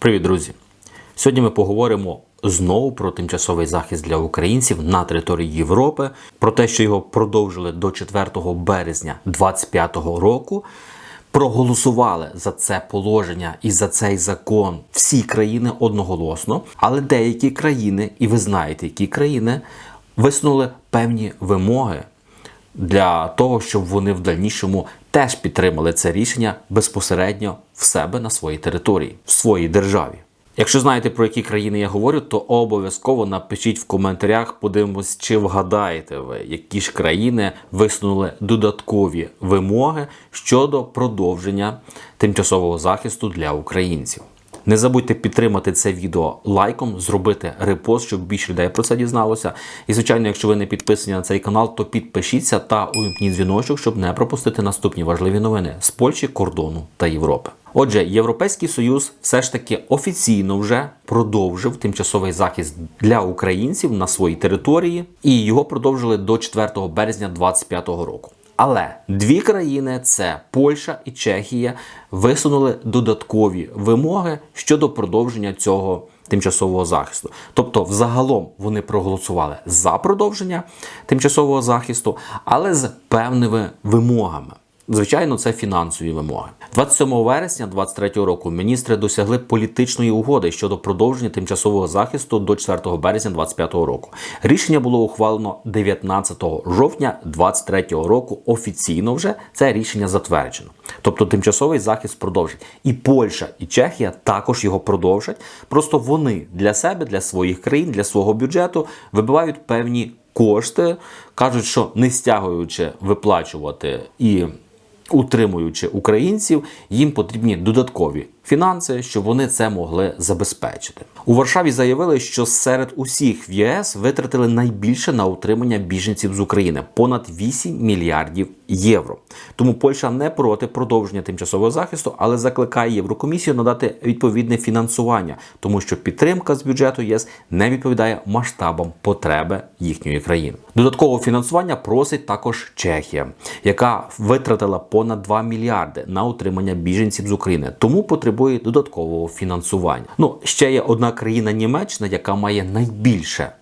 Привіт, друзі! Сьогодні ми поговоримо знову про тимчасовий захист для українців на території Європи, про те, що його продовжили до 4 березня 2025 року. Проголосували за це положення і за цей закон всі країни одноголосно, але деякі країни, і ви знаєте, які країни висунули певні вимоги для того, щоб вони в дальнішому теж підтримали це рішення безпосередньо в себе на своїй території, в своїй державі. Якщо знаєте про які країни я говорю, то обов'язково напишіть в коментарях, подивимось, чи вгадаєте ви, які ж країни висунули додаткові вимоги щодо продовження тимчасового захисту для українців. Не забудьте підтримати це відео лайком, зробити репост, щоб більше людей про це дізналося. І, звичайно, якщо ви не підписані на цей канал, то підпишіться та увімкніть дзвіночок, щоб не пропустити наступні важливі новини з Польщі, кордону та Європи. Отже, Європейський Союз все ж таки офіційно вже продовжив тимчасовий захист для українців на своїй території, і його продовжили до 4 березня 2025 року. Але дві країни це Польща і Чехія, висунули додаткові вимоги щодо продовження цього тимчасового захисту. Тобто, взагалом вони проголосували за продовження тимчасового захисту, але з певними вимогами. Звичайно, це фінансові вимоги. 27 вересня 2023 року міністри досягли політичної угоди щодо продовження тимчасового захисту до 4 березня 2025 року. Рішення було ухвалено 19 жовтня 2023 року. Офіційно вже це рішення затверджено. Тобто тимчасовий захист продовжить. І Польща, і Чехія також його продовжать. Просто вони для себе, для своїх країн, для свого бюджету вибивають певні кошти, кажуть, що не стягуючи виплачувати і утримуючи українців, їм потрібні додаткові фінанси, щоб вони це могли забезпечити. У Варшаві заявили, що серед усіх в ЄС витратили найбільше на утримання біженців з України понад 8 мільярдів євро. Тому Польща не проти продовження тимчасового захисту, але закликає Єврокомісію надати відповідне фінансування, тому що підтримка з бюджету ЄС не відповідає масштабам потреби їхньої країни. Додаткового фінансування просить також Чехія, яка витратила понад 2 мільярди на утримання біженців з України, тому потребує додаткового фінансування. Ну ще є одна країна Німеччина, яка має найбільше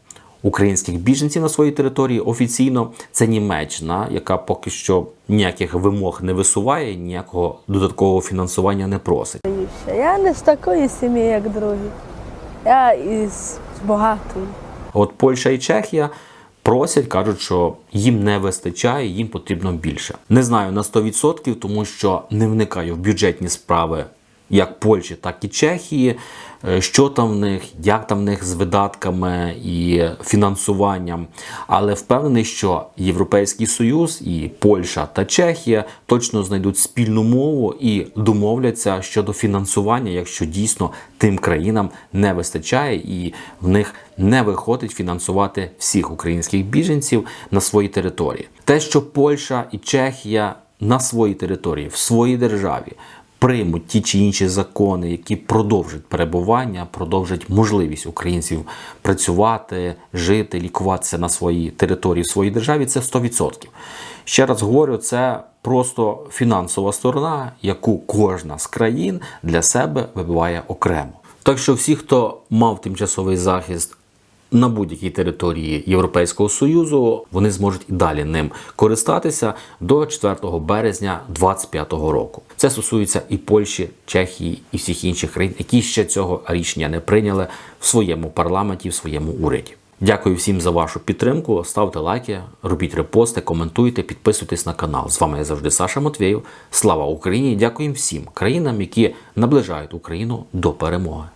українських біженців на своїй території офіційно. Це Німеччина, яка поки що ніяких вимог не висуває, ніякого додаткового фінансування не просить. Я не з такої сім'ї, як другі. Я із багатої. От Польща і Чехія просять, кажуть, що їм не вистачає, їм потрібно більше. Не знаю на 100%, тому що не вникаю в бюджетні справи як Польщі, так і Чехії. Е, Що там в них, як там в них з видатками і фінансуванням, але впевнений, що Європейський Союз і Польща та Чехія точно знайдуть спільну мову і домовляться щодо фінансування, якщо дійсно тим країнам не вистачає і в них не виходить фінансувати всіх українських біженців на своїй території. Те, що Польща і Чехія на своїй території, в своїй державі приймуть ті чи інші закони, які продовжать перебування, продовжать можливість українців працювати, жити, лікуватися на своїй території, в своїй державі, це 100%. Ще раз говорю, це просто фінансова сторона, яку кожна з країн для себе вибиває окремо. Так що всі, хто мав тимчасовий захист на будь-якій території Європейського Союзу, вони зможуть і далі ним користатися до 4 березня 2025 року. Це стосується і Польщі, Чехії і всіх інших країн, які ще цього рішення не прийняли в своєму парламенті, в своєму уряді. Дякую всім за вашу підтримку. Ставте лайки, робіть репости, коментуйте, підписуйтесь на канал. З вами я завжди Саша Матвєєв. Слава Україні! Дякую всім країнам, які наближають Україну до перемоги.